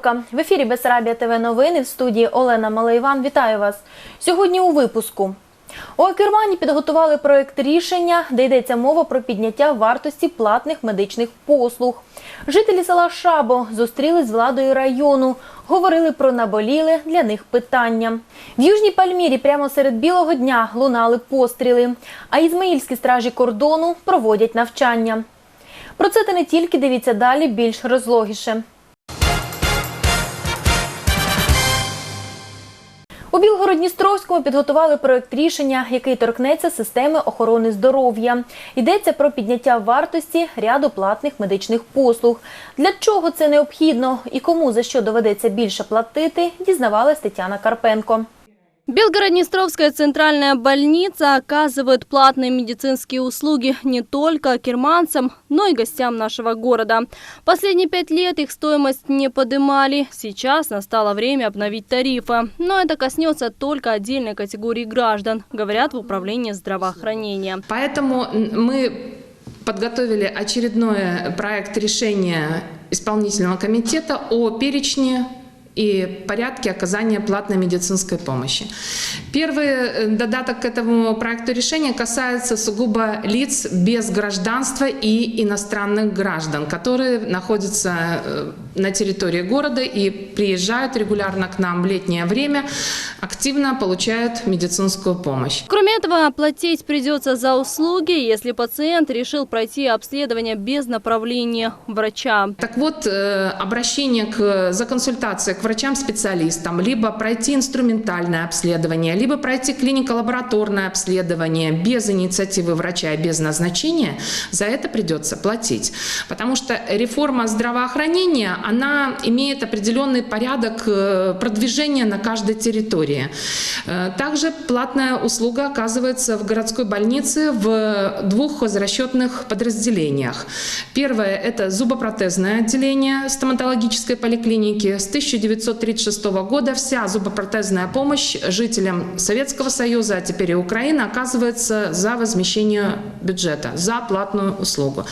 вівторка. В ефірі Бесарабія ТВ новини в студії Олена Малайван. Вітаю вас. Сьогодні у випуску. У Акермані підготували проект рішення, де йдеться мова про підняття вартості платних медичних послуг. Жителі села Шабо зустрілись з владою району, говорили про наболіле для них питання. В Южній Пальмірі прямо серед білого дня лунали постріли, а ізмаїльські стражі кордону проводять навчання. Про це та не тільки дивіться далі більш розлогіше. У Білгород-Дністровському підготували проект рішення, який торкнеться системи охорони здоров'я. Йдеться про підняття вартості ряду платних медичних послуг. Для чого це необхідно і кому за що доведеться більше платити, дізнавалась Тетяна Карпенко. Белгород-Днестровская центральная больница оказывает платные медицинские услуги не только керманцам, но и гостям нашего города. Последние пять лет их стоимость не подымали. Сейчас настало время обновить тарифы. Но это коснется только отдельной категории граждан, говорят в управлении здравоохранения. Поэтому мы подготовили очередной проект решения исполнительного комитета о перечне и порядке оказания платной медицинской помощи. Первый э, додаток к этому проекту решения касается сугубо лиц без гражданства и иностранных граждан, которые находятся э, на территории города и приезжают регулярно к нам в летнее время, активно получают медицинскую помощь. Кроме этого, платить придется за услуги, если пациент решил пройти обследование без направления врача. Так вот, э, обращение к, за консультацией к врачам-специалистам, либо пройти инструментальное обследование, либо пройти клинико-лабораторное обследование без инициативы врача и без назначения, за это придется платить. Потому что реформа здравоохранения, она имеет определенный порядок э, продвижения на каждой территории. Э, Также платная услуга оказывается в городской больнице в двух хозрасчетных подразделениях. Первое – это зубопротезное отделение стоматологической поликлиники. С 1936 года вся зубопротезная помощь жителям Советского Союза, а теперь и Украины, оказывается за возмещение бюджета, за платную услугу.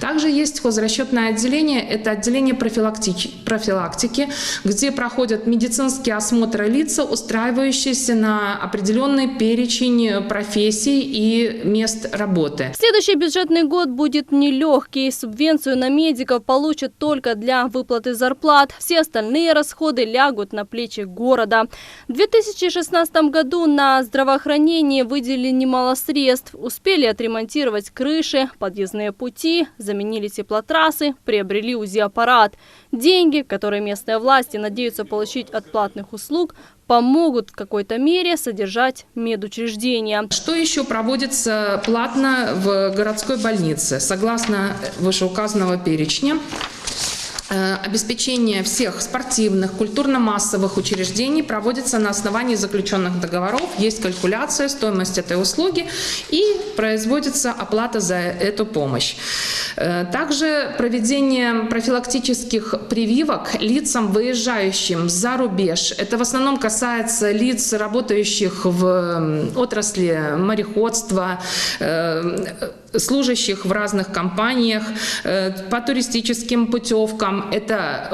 Также есть хозрасчетное отделение, это отделение профилактики, профилактики, где проходят медицинские осмотры лица, устраивающиеся на определенный перечень профессий и мест работы. Следующий бюджетный год будет нелегкий. Субвенцию на медиков получат только для выплаты зарплат. Все остальные расходы лягут на плечи города. В 2016 году на здравоохранение выделили немало средств. Успели отремонтировать крыши, подъездные пути, заменили теплотрассы, приобрели УЗИ-аппарат. Деньги, которые местные власти надеются получить от платных услуг, помогут в какой-то мере содержать медучреждения. Что еще проводится платно в городской больнице? Согласно вышеуказанного перечня, обеспечение всех спортивных, культурно-массовых учреждений проводится на основании заключенных договоров. Есть калькуляция, стоимость этой услуги и производится оплата за эту помощь. Э, Также проведение профилактических прививок лицам, выезжающим за рубеж. Это в основном касается лиц, работающих в отрасли мореходства, э, служащих в разных компаниях, э, по туристическим путевкам. Это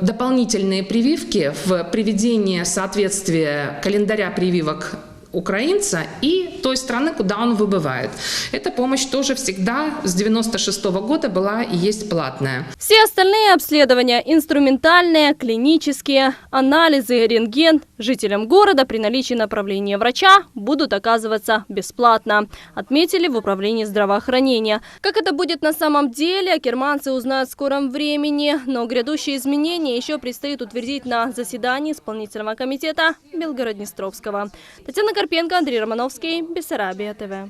э, дополнительные прививки в приведении соответствия календаря прививок украинца и той страны, куда он выбывает. Эта помощь тоже всегда с 96 года была и есть платная. Все остальные обследования – инструментальные, клинические, анализы, рентген – жителям города при наличии направления врача будут оказываться бесплатно, отметили в управлении здравоохранения. Как это будет на самом деле, керманцы узнают в скором времени, но грядущие изменения еще предстоит утвердить на заседании исполнительного комитета Белгород-Днестровского. Татьяна Карпенко, Андрей Романовский, Бессарабия ТВ.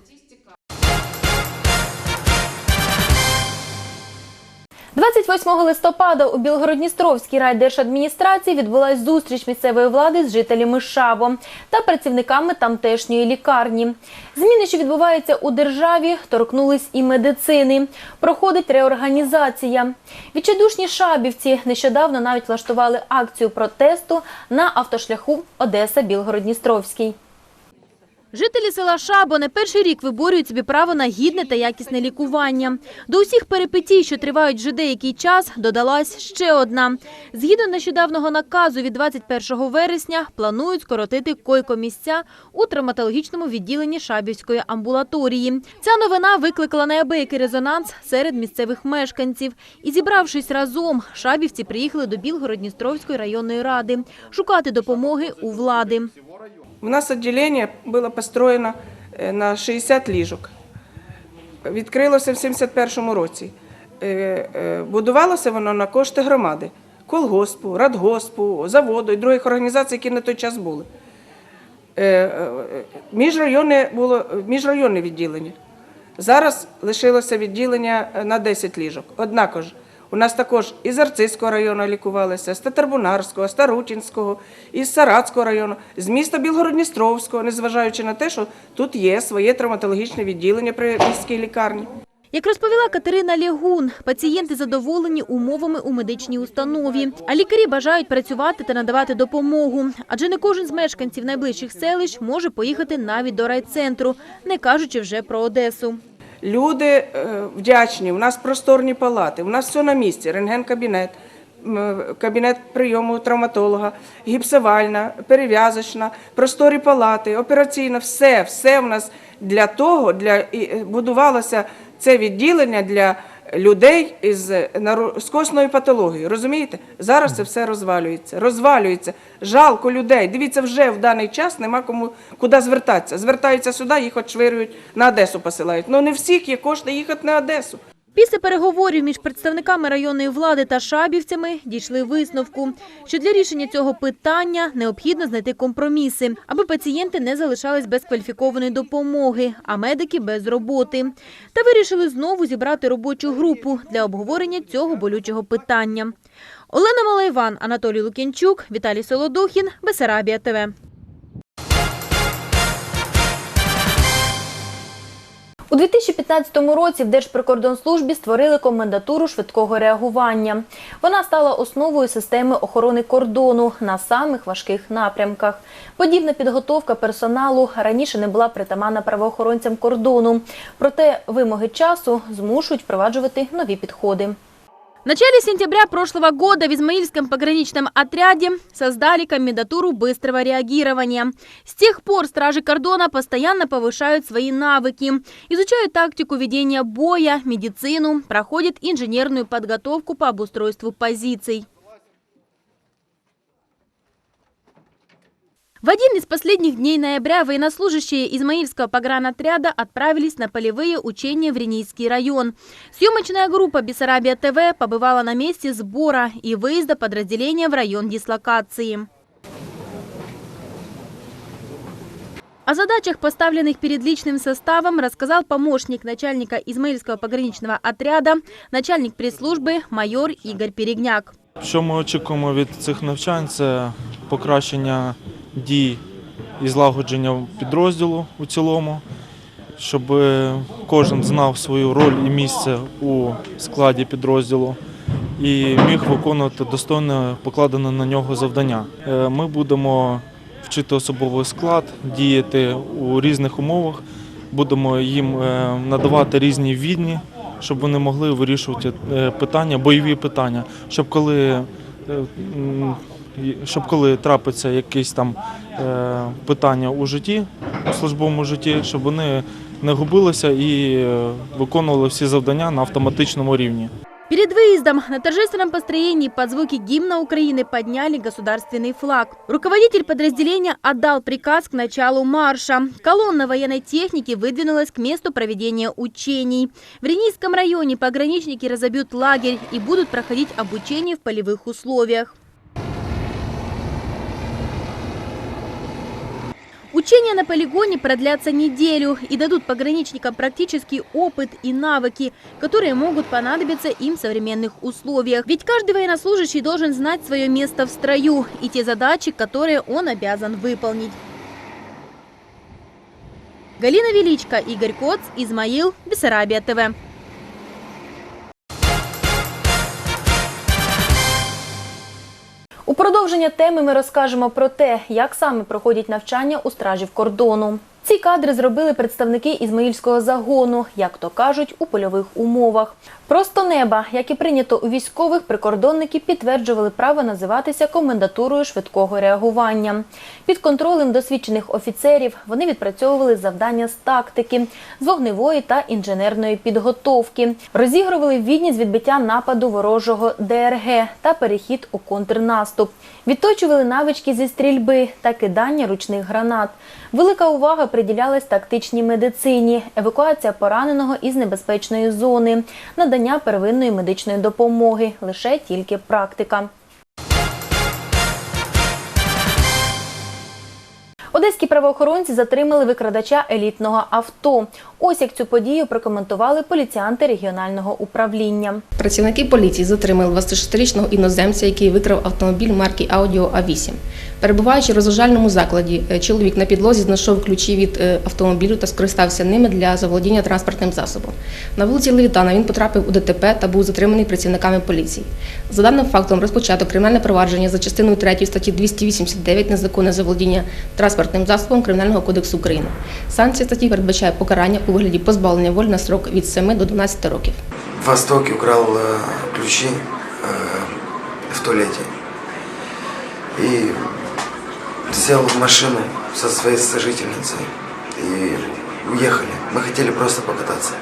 28 листопада у Білгородністровській райдержадміністрації відбулась зустріч місцевої влади з жителями Шаво та працівниками тамтешньої лікарні. Зміни, що відбуваються у державі, торкнулись і медицини. Проходить реорганізація. Відчайдушні шабівці нещодавно навіть влаштували акцію протесту на автошляху Одеса-Білгород-Дністровський. Жителі села Шабо не перший рік виборюють собі право на гідне та якісне лікування. До усіх перипетій, що тривають вже деякий час, додалась ще одна. Згідно нещодавнього наказу від 21 вересня планують скоротити койко-місця у травматологічному відділенні Шабівської амбулаторії. Ця новина викликала неабиякий резонанс серед місцевих мешканців. І зібравшись разом, шабівці приїхали до Білгород-Дністровської районної ради шукати допомоги у влади. У нас відділення було построєно е, на 60 ліжок. Відкрилося в 71-му році. Е, е, Будувалося воно на кошти громади, колгоспу, радгоспу, заводу і других організацій, які на той час були. Міжрайонне було міжрайонне відділення. Зараз лишилося відділення на 10 ліжок. Однако ж, у нас також із Арцизького району лікувалися, з Татарбунарського, Старутінського, із Саратського району, з міста Білгород-Дністровського, незважаючи на те, що тут є своє травматологічне відділення при міській лікарні. Як розповіла Катерина Лягун, пацієнти задоволені умовами у медичній установі, а лікарі бажають працювати та надавати допомогу. Адже не кожен з мешканців найближчих селищ може поїхати навіть до райцентру, не кажучи вже про Одесу. Люди е, вдячні, у нас просторні палати, у нас все на місці, рентген-кабінет, кабінет прийому травматолога, гіпсовальна, перев'язочна, просторі палати, операційна, все, все в нас для того, для, е, будувалося це відділення для людей із, з костною патологією. Розумієте? Зараз це все розвалюється. Розвалюється. Жалко людей. Дивіться, вже в даний час нема кому куди звертатися. Звертаються сюди, їх отшвирюють, на Одесу посилають. Ну не всіх є кошти їхати на Одесу. Після переговорів між представниками районної влади та шабівцями дійшли висновку, що для рішення цього питання необхідно знайти компроміси, аби пацієнти не залишались без кваліфікованої допомоги, а медики без роботи. Та вирішили знову зібрати робочу групу для обговорення цього болючого питання. Олена Малайван, Анатолій Лукінчук, Віталій Солодухін, Бесарабія ТВ. У 2015 році в Держприкордонслужбі створили комендатуру швидкого реагування. Вона стала основою системи охорони кордону на самих важких напрямках. Подібна підготовка персоналу раніше не була притамана правоохоронцям кордону. Проте вимоги часу змушують впроваджувати нові підходи. В начале сентября прошлого года в Измаильском пограничном отряде создали комендатуру быстрого реагирования. С тех пор стражи кордона постоянно повышают свои навыки, изучают тактику ведения боя, медицину, проходят инженерную подготовку по обустройству позиций. В один из последних дней ноября военнослужащие Измаильского погранотряда отправились на полевые учения в Ренийский район. Съемочная группа «Бессарабия ТВ» побывала на месте сбора и выезда подразделения в район дислокации. О задачах, поставленных перед личным составом, рассказал помощник начальника Измаильского пограничного отряда, начальник пресс-службы майор Игорь Перегняк. Що ми очікуємо від цих навчань, це покращення дій і злагодження підрозділу у цілому, щоб кожен знав свою роль і місце у складі підрозділу і міг виконувати достойно покладене на нього завдання. Е, Ми будемо вчити особовий склад, діяти у різних умовах, будемо їм е, надавати різні відні, щоб вони могли вирішувати е, питання, бойові питання, щоб коли, е, щоб коли трапиться якісь там е, питання у житті, у службовому житті, щоб вони не губилися і е, виконували всі завдання на автоматичному рівні. Перед выездом на торжественном построении под звуки гимна Украины подняли государственный флаг. Руководитель подразделения отдал приказ к началу марша. Колонна военной техники выдвинулась к месту проведения учений. В Ренийском районе пограничники разобьют лагерь и будут проходить обучение в полевых условиях. Учения на полигоне продлятся неделю и дадут пограничникам практический опыт и навыки, которые могут понадобиться им в современных условиях. Ведь каждый военнослужащий должен знать свое место в строю и те задачи, которые он обязан выполнить. Галина Величко, Игорь Коц, Измаил, Бессарабия ТВ. У продовження теми ми розкажемо про те, як саме проходять навчання у стражів кордону. Ці кадри зробили представники Ізмаїльського загону, як то кажуть, у польових умовах. Просто неба, як і прийнято у військових, прикордонники підтверджували право називатися комендатурою швидкого реагування. Під контролем досвідчених офіцерів вони відпрацьовували завдання з тактики, з вогневої та інженерної підготовки, розігрували відність відбиття нападу ворожого ДРГ та перехід у контрнаступ, відточували навички зі стрільби та кидання ручних гранат. Велика увага приділялась тактичній медицині, евакуація пораненого із небезпечної зони, надання первинної медичної допомоги, лише тільки практика. Одеські правоохоронці затримали викрадача елітного авто. Ось як цю подію прокоментували поліціянти регіонального управління. Працівники поліції затримали 26-річного іноземця, який викрав автомобіль марки Audi А8. Перебуваючи в розважальному закладі, е, чоловік на підлозі знайшов ключі від е, автомобілю та скористався ними для заволодіння транспортним засобом. На вулиці Левітана він потрапив у ДТП та був затриманий працівниками поліції. За даним фактом розпочато кримінальне провадження за частиною 3 статті 289 незаконне заволодіння транспортним засобом Кримінального кодексу України. Санкція статті передбачає покарання у вигляді позбавлення волі на срок від 7 до 12 років. В Востоке украл э, ключи э, в туалете. И сел в машину со своей сожительницей и уехали. Мы хотели просто покататься.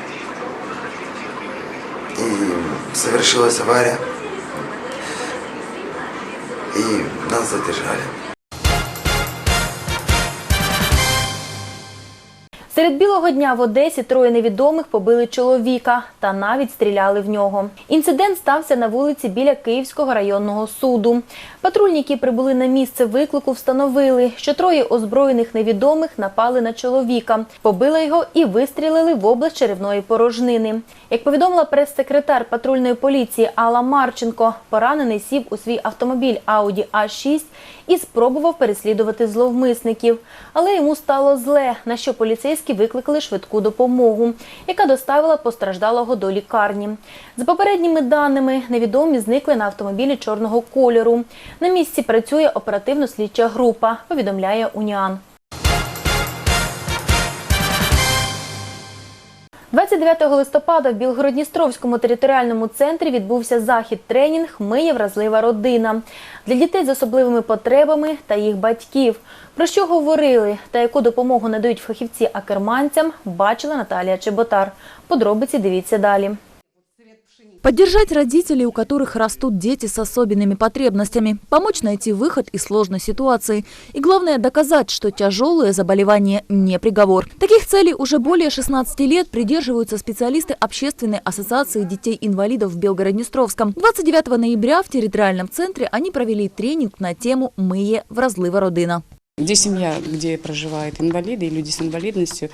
И совершилась авария. И нас задержали. Серед білого дня в Одесі троє невідомих побили чоловіка та навіть стріляли в нього. Інцидент стався на вулиці біля Київського районного суду. Патрульні, які прибули на місце виклику, встановили, що троє озброєних невідомих напали на чоловіка, побили його і вистрілили в область черевної порожнини. Як повідомила прес-секретар патрульної поліції Алла Марченко, поранений сів у свій автомобіль Audi А6 і спробував переслідувати зловмисників. Але йому стало зле, на що поліцейські викликали швидку допомогу, яка доставила постраждалого до лікарні. За попередніми даними, невідомі зникли на автомобілі чорного кольору. На місці працює оперативно-слідча група, повідомляє Уніан. 29 листопада в Білгородністровському територіальному центрі відбувся захід-тренінг Ми є вразлива родина для дітей з особливими потребами та їх батьків. Про що говорили та яку допомогу надають фахівці акерманцям, бачила Наталія Чеботар. Подробиці дивіться далі. Поддержать родителей, у которых растут дети с особенными потребностями, помочь найти выход из сложной ситуации и, главное, доказать, что тяжелое заболевание не приговор. Таких целей уже более 16 лет придерживаются специалисты Общественной ассоциации детей-инвалидов в Белгороднестровском. 29 ноября в территориальном центре они провели тренинг на тему «Мые вразлива родина». Где семья, где проживают инвалиды и люди с инвалидностью,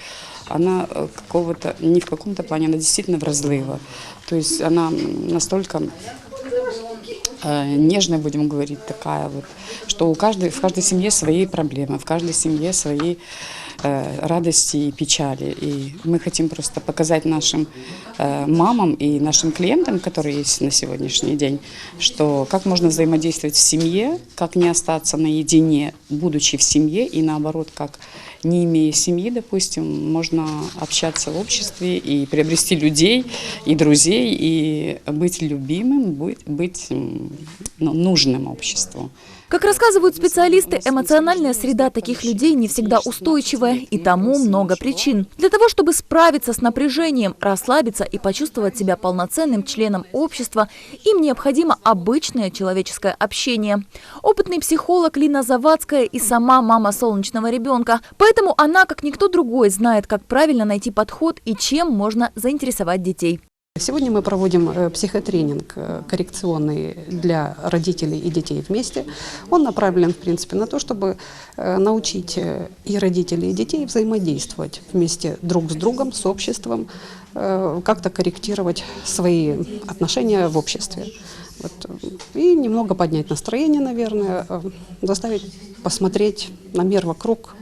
она э, какого-то, не в каком-то плане, она действительно вразлива. То есть она м, настолько э, нежная, будем говорить, такая вот, что у каждой, в каждой семье свои проблемы, в каждой семье свои э, радости и печали. И мы хотим просто показать нашим э, мамам и нашим клиентам, которые есть на сегодняшний день, что как можно взаимодействовать в семье, как не остаться наедине, будучи в семье, и наоборот, как не имея семьи, допустим, можно общаться в обществе и приобрести людей и друзей, и быть любимым, быть, быть м, ну, нужным обществу. Как рассказывают специалисты, эмоциональная среда таких людей не всегда устойчивая, и тому много причин. Для того, чтобы справиться с напряжением, расслабиться и почувствовать себя полноценным членом общества, им необходимо обычное человеческое общение. Опытный психолог Лина Завадская и сама мама солнечного ребенка, поэтому она, как никто другой, знает, как правильно найти подход и чем можно заинтересовать детей. Сегодня мы проводим э, психотренинг э, коррекционный для родителей и детей вместе. Он направлен, в принципе, на то, чтобы э, научить и родителей, и детей взаимодействовать вместе друг с другом, с обществом, как-то корректировать свои отношения в обществе. Вот. И немного поднять настроение, наверное, заставить посмотреть на мир вокруг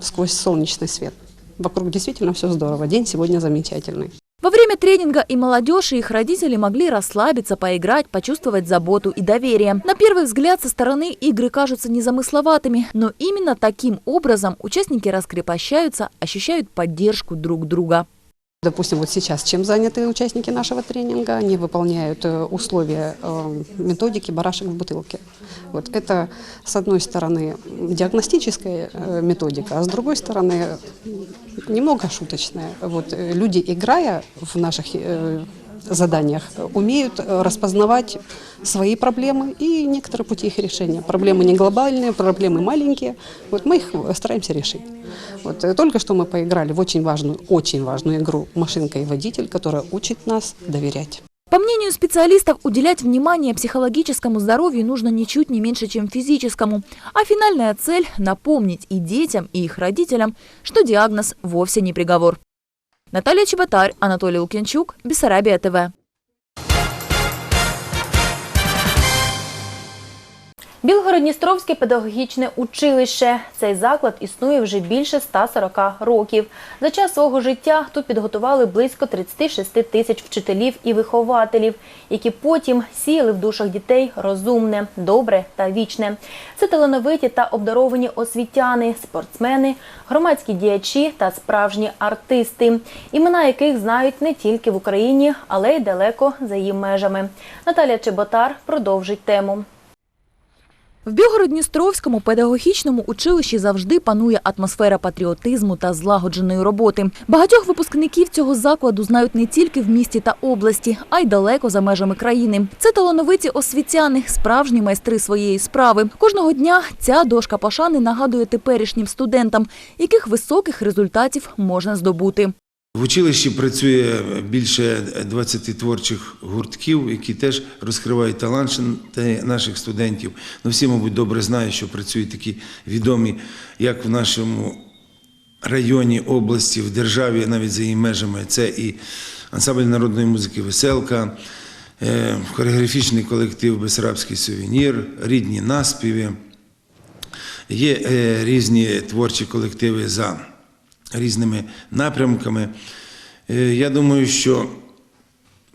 сквозь солнечный свет. Вокруг действительно все здорово. День сегодня замечательный. Во время тренинга и молодежь, и их родители могли расслабиться, поиграть, почувствовать заботу и доверие. На первый взгляд со стороны игры кажутся незамысловатыми, но именно таким образом участники раскрепощаются, ощущают поддержку друг друга. Допустим, вот сейчас чем заняты участники нашего тренинга? Они выполняют э, условия э, методики «барашек в бутылке». Вот это, с одной стороны, диагностическая э, методика, а с другой стороны, немного шуточная. Вот э, люди, играя в наших э, заданиях, умеют э, распознавать свои проблемы и некоторые пути их решения. Проблемы не глобальные, проблемы маленькие. Вот мы их стараемся решить. Вот э, только что мы поиграли в очень важную, очень важную игру «Машинка и водитель», которая учит нас доверять. По мнению специалистов, уделять внимание психологическому здоровью нужно ничуть не меньше, чем физическому. А финальная цель – напомнить и детям, и их родителям, что диагноз вовсе не приговор. Наталья Чеботар, Анатолій Лук'янчук, Бісарабія ТВ. Білгород-Дністровське педагогічне училище. Цей заклад існує вже більше 140 років. За час свого життя тут підготували близько 36 тисяч вчителів і вихователів, які потім сіяли в душах дітей розумне, добре та вічне. Це талановиті та обдаровані освітяни, спортсмени, громадські діячі та справжні артисти, імена яких знають не тільки в Україні, але й далеко за її межами. Наталя Чеботар продовжить тему. В Білгород-Дністровському педагогічному училищі завжди панує атмосфера патріотизму та злагодженої роботи. Багатьох випускників цього закладу знають не тільки в місті та області, а й далеко за межами країни. Це талановиті освітяни, справжні майстри своєї справи. Кожного дня ця дошка пошани нагадує теперішнім студентам, яких високих результатів можна здобути. В училищі працює більше 20 творчих гуртків, які теж розкривають талант наших студентів. Ну, всі, мабуть, добре знають, що працюють такі відомі, як в нашому районі, області, в державі, навіть за її межами. Це і ансамбль народної музики Веселка, е, хореографічний колектив Бесарабський сувенір, рідні наспіви. Є е, різні творчі колективи за різними напрямками. Е, Я думаю, що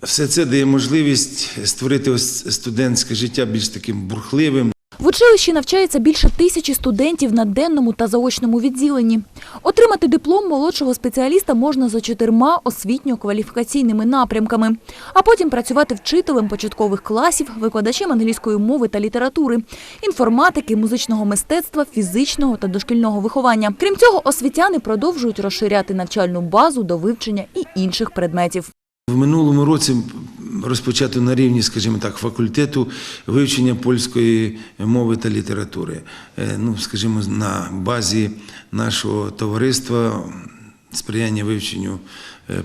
все це дає можливість створити студентське життя більш таким бурхливим. В училищі навчається більше тисячі студентів на денному та заочному відділенні. Отримати диплом молодшого спеціаліста можна за чотирма освітньо-кваліфікаційними напрямками, а потім працювати вчителем початкових класів, викладачем англійської мови та літератури, інформатики, музичного мистецтва, фізичного та дошкільного виховання. Крім цього, освітяни продовжують розширяти навчальну базу до вивчення і інших предметів. В минулому році розпочато на рівні, скажімо так, факультету вивчення польської мови та літератури. Е, Ну, скажімо, на базі нашого товариства сприяння вивченню е,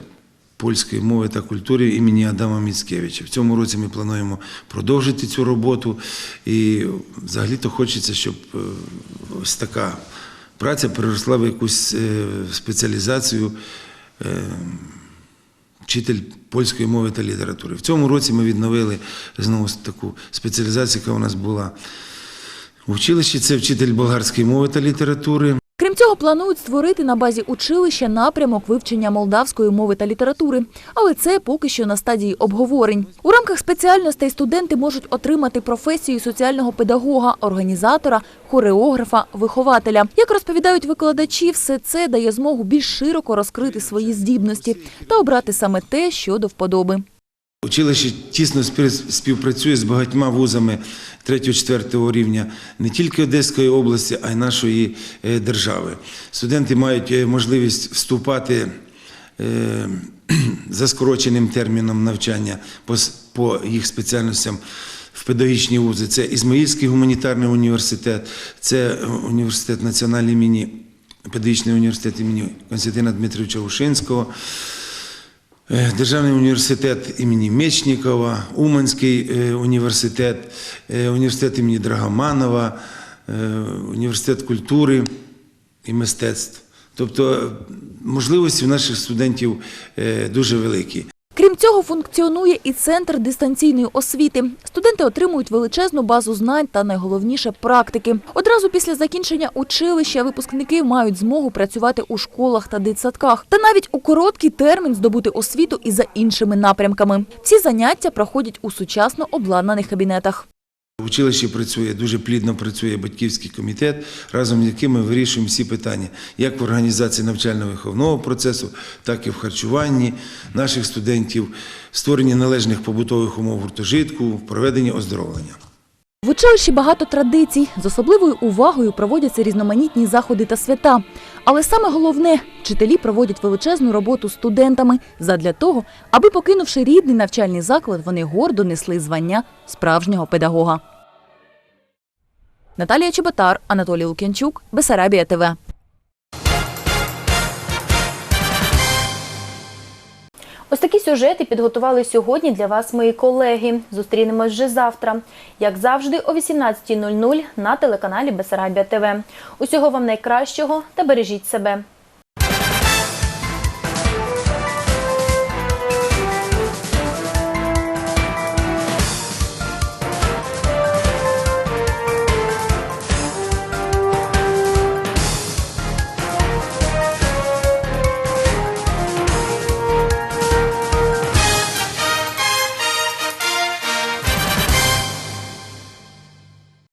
польської мови та культури імені Адама Міцкевича. В цьому році ми плануємо продовжити цю роботу. І взагалі-то хочеться, щоб е, ось така праця переросла в якусь спеціалізацію. Вчитель польської мови та літератури. В цьому році ми відновили знову таку спеціалізацію, яка у нас була у училищі. Це вчитель болгарської мови та літератури. Крім цього, планують створити на базі училища напрямок вивчення молдавської мови та літератури, але це поки що на стадії обговорень. У рамках спеціальностей студенти можуть отримати професію соціального педагога, організатора, хореографа, вихователя. Як розповідають викладачі, все це дає змогу більш широко розкрити свої здібності та обрати саме те, що до вподоби. Училище тісно співпрацює з багатьма вузами 3-4 рівня не тільки Одеської області, а й нашої е, держави. Студенти мають е, можливість вступати е, за скороченим терміном навчання по, їх спеціальностям в педагогічні вузи. Це Ізмаїльський гуманітарний університет, це університет національний імені, педагогічний університет імені Константина Дмитровича Ушинського. Е, Державний університет імені Мечникова, Уманський е, університет, е, університет імені Драгоманова, університет культури і мистецтв. Тобто можливості в наших студентів дуже великі. Крім цього, функціонує і центр дистанційної освіти. Студенти отримують величезну базу знань та найголовніше практики. Одразу після закінчення училища випускники мають змогу працювати у школах та дитсадках, та навіть у короткий термін здобути освіту і за іншими напрямками. Ці заняття проходять у сучасно обладнаних кабінетах. В училищі працює дуже плідно працює батьківський комітет, разом з яким ми вирішуємо всі питання, як в організації навчально-виховного процесу, так і в харчуванні наших студентів, створенні належних побутових умов гуртожитку, проведенні оздоровлення. В училищі багато традицій. З особливою увагою проводяться різноманітні заходи та свята. Але саме головне вчителі проводять величезну роботу студентами задля того, аби, покинувши рідний навчальний заклад, вони гордо несли звання справжнього педагога. Наталія Чеботар, Анатолій Лук'янчук, Бесарабія ТВ. Ось такі сюжети підготували сьогодні для вас мої колеги. Зустрінемось вже завтра, як завжди, о 18.00 на телеканалі Бесарабія ТВ. Усього вам найкращого та бережіть себе.